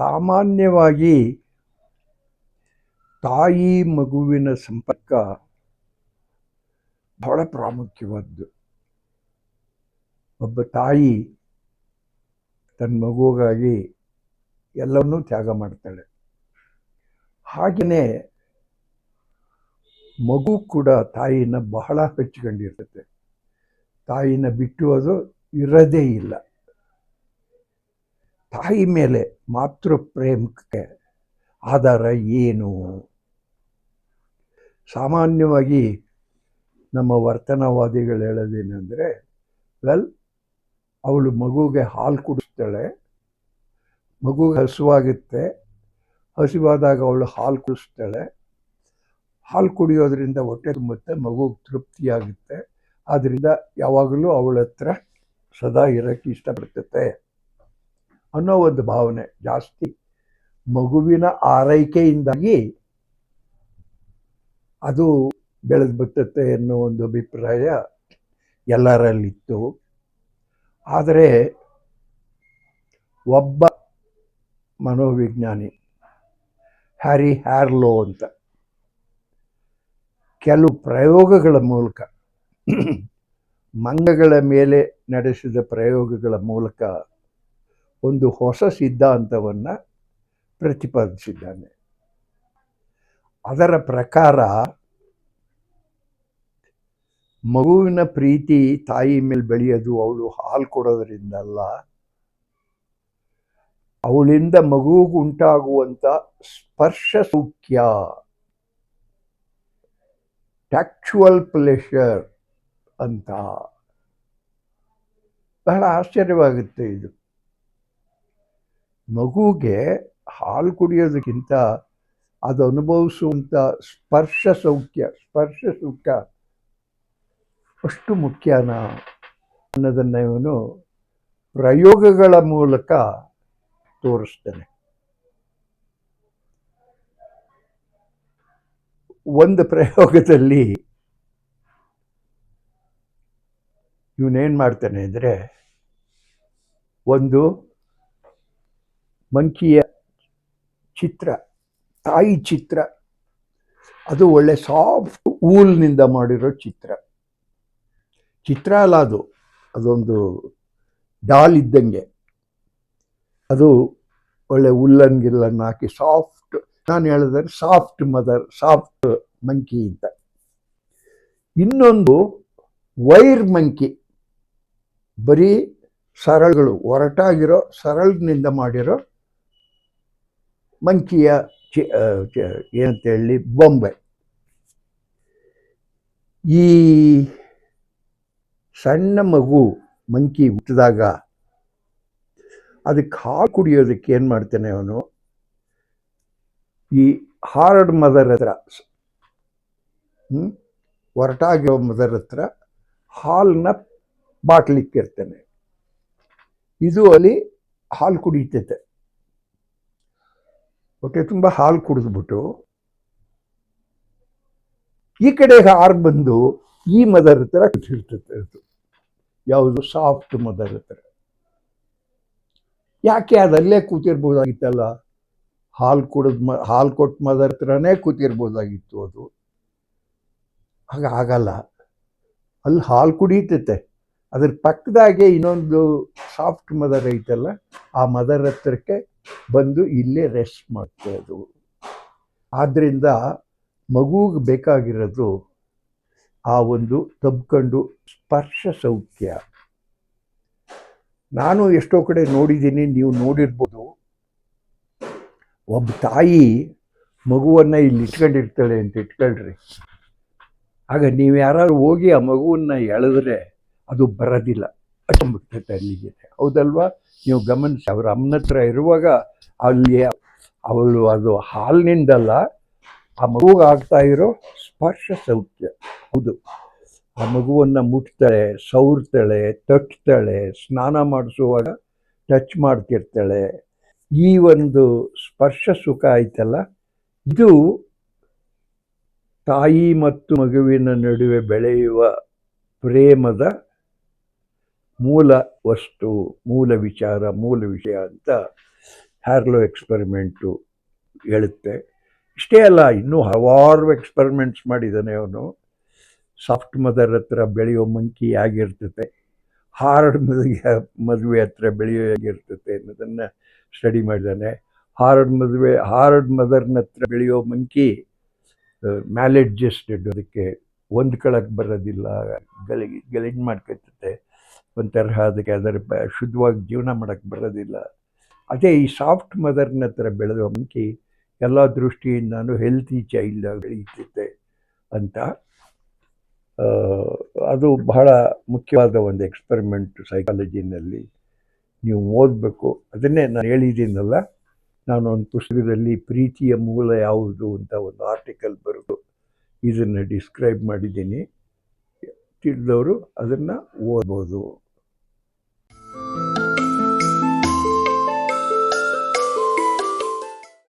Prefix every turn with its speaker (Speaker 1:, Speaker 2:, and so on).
Speaker 1: ಸಾಮಾನ್ಯವಾಗಿ ತಾಯಿ ಮಗುವಿನ ಸಂಪರ್ಕ ಬಹಳ ಪ್ರಾಮುಖ್ಯವಾದ್ದು. ಒಬ್ಬ ತಾಯಿ ತನ್ನ ಮಗುಗಾಗಿ ಎಲ್ಲವನ್ನೂ ತ್ಯಾಗ ಮಾಡ್ತಾಳೆ. ಹಾಗೆಯೇ ಮಗು ಕೂಡ ತಾಯಿನ ಬಹಳ ಹಚ್ಕೊಂಡಿರ್ತದೆ ತಾಯಿನ ಬಿಟ್ಟು ಅದು ಇರೋದೇ ಇಲ್ಲ. ತಾಯಿ ಮೇಲೆ ಮಾತೃ ಪ್ರೇಮಕ್ಕೆ ಆಧಾರ ಏನು? ಸಾಮಾನ್ಯವಾಗಿ ನಮ್ಮ ವರ್ತನವಾದಿಗಳು ಹೇಳೋದೇನೆಂದರೆ ವೆಲ್ ಅವಳು ಮಗುಗೆ ಹಾಲು ಕುಡಿಸ್ತಾಳೆ. ಮಗುಗೆ ಹಸುವಾಗುತ್ತೆ. ಹಸಿವಾದಾಗ ಅವಳು ಹಾಲು ಕುಡಿಸ್ತಾಳೆ. ಹಾಲು ಕುಡಿಯೋದ್ರಿಂದ ಹೊಟ್ಟೆ ತುಂಬುತ್ತೆ, ಮಗುಗೆ ತೃಪ್ತಿಯಾಗುತ್ತೆ. ಆದ್ದರಿಂದ ಯಾವಾಗಲೂ ಅವಳ ಹತ್ರ ಸದಾ ಇರೋಕ್ಕೆ ಇಷ್ಟಪಡ್ತತೆ. ಅನ್ನೋ ಒಂದು ಭಾವನೆ ಜಾಸ್ತಿ ಮಗುವಿನ ಆರೈಕೆಯಿಂದಾಗಿ ಅದು ಬೆಳೆದು ಬರ್ತತೆ ಅನ್ನೋ ಒಂದು ಅಭಿಪ್ರಾಯ ಎಲ್ಲರಲ್ಲಿತ್ತು. ಆದರೆ ಒಬ್ಬ ಮನೋವಿಜ್ಞಾನಿ, ಹ್ಯಾರಿ ಹ್ಯಾರ್ಲೋ ಅಂತ, ಕೆಲವು ಪ್ರಯೋಗಗಳ ಮೂಲಕ, ಮಂಗಗಳ ಮೇಲೆ ನಡೆಸಿದ ಪ್ರಯೋಗಗಳ ಮೂಲಕ ಒಂದು ಹೊಸ ಸಿದ್ಧಾಂತವನ್ನು ಪ್ರತಿಪಾದಿಸಿದ್ದಾನೆ. ಅದರ ಪ್ರಕಾರ ಮಗುವಿನ ಪ್ರೀತಿ ತಾಯಿ ಮೇಲೆ ಬೆಳೆಯೋದು ಅವಳು ಹಾಲು ಕೊಡೋದರಿಂದಲ್ಲ, ಅವಳಿಂದ ಮಗುಗುಂಟಾಗುವಂಥ ಸ್ಪರ್ಶ ಸೌಖ್ಯ ಟ್ಯಾಕ್ಚುವಲ್ ಪ್ಲೆಷರ್ ಅಂತ. ಬಹಳ ಆಶ್ಚರ್ಯವಾಗುತ್ತೆ ಇದು. ಮಗುಗೆ ಹಾಲು ಕುಡಿಯೋದಕ್ಕಿಂತ ಅದು ಅನುಭವಿಸುವಂಥ ಸ್ಪರ್ಶ ಸೌಖ್ಯ, ಸ್ಪರ್ಶ ಸುಖ ಅಷ್ಟು ಮುಖ್ಯನಾ ಅನ್ನೋದನ್ನು ಇವನು ಪ್ರಯೋಗಗಳ ಮೂಲಕ ತೋರಿಸ್ತಾನೆ. ಒಂದು ಪ್ರಯೋಗದಲ್ಲಿ ಇವನೇನು ಮಾಡ್ತಾನೆ ಅಂದರೆ ಒಂದು ಮಂಕಿಯ ಚಿತ್ರ, ತಾಯಿ ಚಿತ್ರ. ಅದು ಒಳ್ಳೆ ಸಾಫ್ಟ್ ಊಲ್ನಿಂದ ಮಾಡಿರೋ ಚಿತ್ರ. ಚಿತ್ರ ಅಲ್ಲ ಅದು. ಅದೊಂದು ಡಾಲ್ ಇದ್ದಂಗೆ. ಅದು ಒಳ್ಳೆ ಉಲ್ಲನ್ ಗಿಲ್ಲನ್ ಹಾಕಿ ಸಾಫ್ಟ್ ನಾನು ಹೇಳಿದ್ರೆ ಸಾಫ್ಟ್ ಮದರ್ ಸಾಫ್ಟ್ ಮಂಕಿ ಅಂತ. ಇನ್ನೊಂದು ವೈರ್ ಮಂಕಿ. ಬರೀ ಸರಳುಗಳು, ಒರಟಾಗಿರೋ, ಸರಳಿನಿಂದ ಮಾಡಿರೋ ಮಂಕಿಯ ಚಿ ಏನಂತ ಹೇಳಿ ಬೊಂಬೆ ಈ ಸಣ್ಣ ಮಗು ಮಂಕಿ ಹುಟ್ಟಿದಾಗ ಅದಕ್ಕೆ ಹಾಲು ಕುಡಿಯೋದಕ್ಕೆ ಏನು ಮಾಡ್ತಾನೆ ಅವನು? ಈ ಹಾರ್ಡ್ ಮದರ್ ಹತ್ರ ಒರಟಾಗಿರೋ ಮದರ್ ಹತ್ರ ಹಾಲನ್ನ ಬಾಟ್ಲಿಕ್ಕಿರ್ತಾನೆ ಇದು ಅಲ್ಲಿ ಹಾಲು ಕುಡಿತೈತೆ. ಹೊಟ್ಟೆ ತುಂಬ ಹಾಲು ಕುಡಿದ್ಬಿಟ್ಟು ಈ ಕಡೆ ಹಾರ್ ಬಂದು ಈ ಮದರ್ ಹತ್ರ ಕೂತಿರ್ತೈತೆ ಅದು ಯಾವುದು ಸಾಫ್ಟ್ ಮದರ್ ಹತ್ರ. ಯಾಕೆ ಅದಲ್ಲೇ ಕೂತಿರ್ಬೋದಾಗಿತ್ತಲ್ಲ? ಹಾಲು ಕುಡಿದ್ ಮ, ಹಾಲು ಕೊಟ್ಟು ಮದರ್ ಹತ್ರನೇ ಕೂತಿರ್ಬೋದಾಗಿತ್ತು ಅದು. ಹಾಗೆ ಆಗಲ್ಲ. ಅಲ್ಲಿ ಹಾಲು ಕುಡಿತೈತೆ ಅದ್ರ ಪಕ್ಕದಾಗೆ ಇನ್ನೊಂದು ಸಾಫ್ಟ್ ಮದರ್ ಐತಲ್ಲ, ಆ ಮದರ್ ಹತ್ರಕ್ಕೆ ಬಂದು ಇಲ್ಲೇ ರೆಸ್ಟ್ ಮಾಡ್ತಾ ಅದು ಆದ್ದರಿಂದ ಮಗುಗೆ ಬೇಕಾಗಿರೋದು ಆ ಒಂದು ತಬ್ಕೊಂಡು ಸ್ಪರ್ಶ ಸೌಖ್ಯ. ನಾನು ಎಷ್ಟೋ ಕಡೆ ನೋಡಿದ್ದೀನಿ, ನೀವು ನೋಡಿರ್ಬೋದು. ಒಬ್ಬ ತಾಯಿ ಮಗುವನ್ನು ಇಲ್ಲಿ ಇಟ್ಕೊಂಡಿರ್ತಾಳೆ ಅಂತ ಇಟ್ಕೊಳ್ರಿ. ಆಗ ನೀವು ಯಾರು ಹೋಗಿ ಆ ಮಗುವನ್ನು ಎಳೆದ್ರೆ ಅದು ಬರೋದಿಲ್ಲ. ಅಟ್ಟಂಬಿಡ್ತೈತೆ ಅಲ್ಲಿಗೆ ಹೌದಲ್ವಾ? ನೀವು ಗಮನಿಸಿ, ಅವ್ರ ಅಮ್ಮನ ಹತ್ರ ಇರುವಾಗ ಅಲ್ಲಿ ಅವಳು ಅದು ಹಾಲಿನಿಂದಲ್ಲ, ಆ ಮಗುವಿಗೆ ಆಗ್ತಾ ಇರೋ ಸ್ಪರ್ಶ ಸೌಖ್ಯ. ಹೌದು. ಆ ಮಗುವನ್ನು ಮುಟ್ತಾಳೆ, ಸೌರ್ತಾಳೆ, ತಟ್ತಾಳೆ, ಸ್ನಾನ ಮಾಡಿಸುವಾಗ ಟಚ್ ಮಾಡ್ತಿರ್ತಾಳೆ. ಈ ಒಂದು ಸ್ಪರ್ಶ ಸುಖ ಐತಲ್ಲ ಇದು ತಾಯಿ ಮತ್ತು ಮಗುವಿನ ನಡುವೆ ಬೆಳೆಯುವ ಪ್ರೇಮದ ಮೂಲ ವಸ್ತು ಮೂಲ ವಿಚಾರ ಮೂಲ ವಿಷಯ ಅಂತ ಹ್ಯಾರ್ಲೋ ಎಕ್ಸ್ಪೆರಿಮೆಂಟು ಹೇಳುತ್ತೆ ಇಷ್ಟೇ ಅಲ್ಲ ಇನ್ನೂ ಹಲವಾರು ಎಕ್ಸ್ಪೆರಿಮೆಂಟ್ಸ್ ಮಾಡಿದ್ದಾನೆ ಅವನು ಸಾಫ್ಟ್ ಮದರ್ ಹತ್ರ ಬೆಳೆಯೋ ಮಂಕಿ ಆಗಿರ್ತದೆ ಹಾರ್ಡ್ ಮದುವೆ ಮದುವೆ ಹತ್ರ ಬೆಳೆಯೋ ಆಗಿರ್ತದೆ ಅನ್ನೋದನ್ನು ಸ್ಟಡಿ ಮಾಡಿದ್ದಾನೆ ಹಾರ್ಡ್ ಮದುವೆ ಹಾರ್ಡ್ ಮದರ್ನ ಹತ್ರ ಬೆಳೆಯೋ ಮಂಕಿ ಮ್ಯಾಲೆಡ್ಜಸ್ಟೆಡ್ ಅದಕ್ಕೆ ಕಳಕ್ಕೆ ಬರೋದಿಲ್ಲ ಗಲಿ ಗಲೀಜು ಮಾಡ್ಕೊತತೆ ಒಂಥರ ಅದಕ್ಕೆ ಅದರ ಶುದ್ಧವಾಗಿ ಜೀವನ ಮಾಡೋಕ್ಕೆ ಬರೋದಿಲ್ಲ. ಅದೇ ಈ ಸಾಫ್ಟ್ ಮದರ್ನ ಹತ್ರ ಬೆಳೆದ ಮಂಕಿ ಎಲ್ಲ ದೃಷ್ಟಿಯಿಂದನೂ ಹೆಲ್ತಿ ಚೈಲ್ಡ್ ಬೆಳೀತಿದ್ದೆ ಅಂತ. ಅದು ಬಹಳ ಮುಖ್ಯವಾದ ಒಂದು ಎಕ್ಸ್ಪೆರಿಮೆಂಟ್ ಸೈಕಾಲಜಿನಲ್ಲಿ ನೀವು ಓದಬೇಕು. ಅದನ್ನೇ ನಾನು ಹೇಳಿದ್ದೀನಲ್ಲ, ನಾನು ಒಂದು ಪುಸ್ತಕದಲ್ಲಿ ಪ್ರೀತಿಯ ಮೂಲ ಯಾವುದು ಅಂತ ಒಂದು ಆರ್ಟಿಕಲ್ ಬರೆದು ಇದನ್ನು ಡಿಸ್ಕ್ರೈಬ್ ಮಾಡಿದ್ದೀನಿ. ತಿಳಿದವರು ಅದನ್ನು ಓದ್ಬೋದು.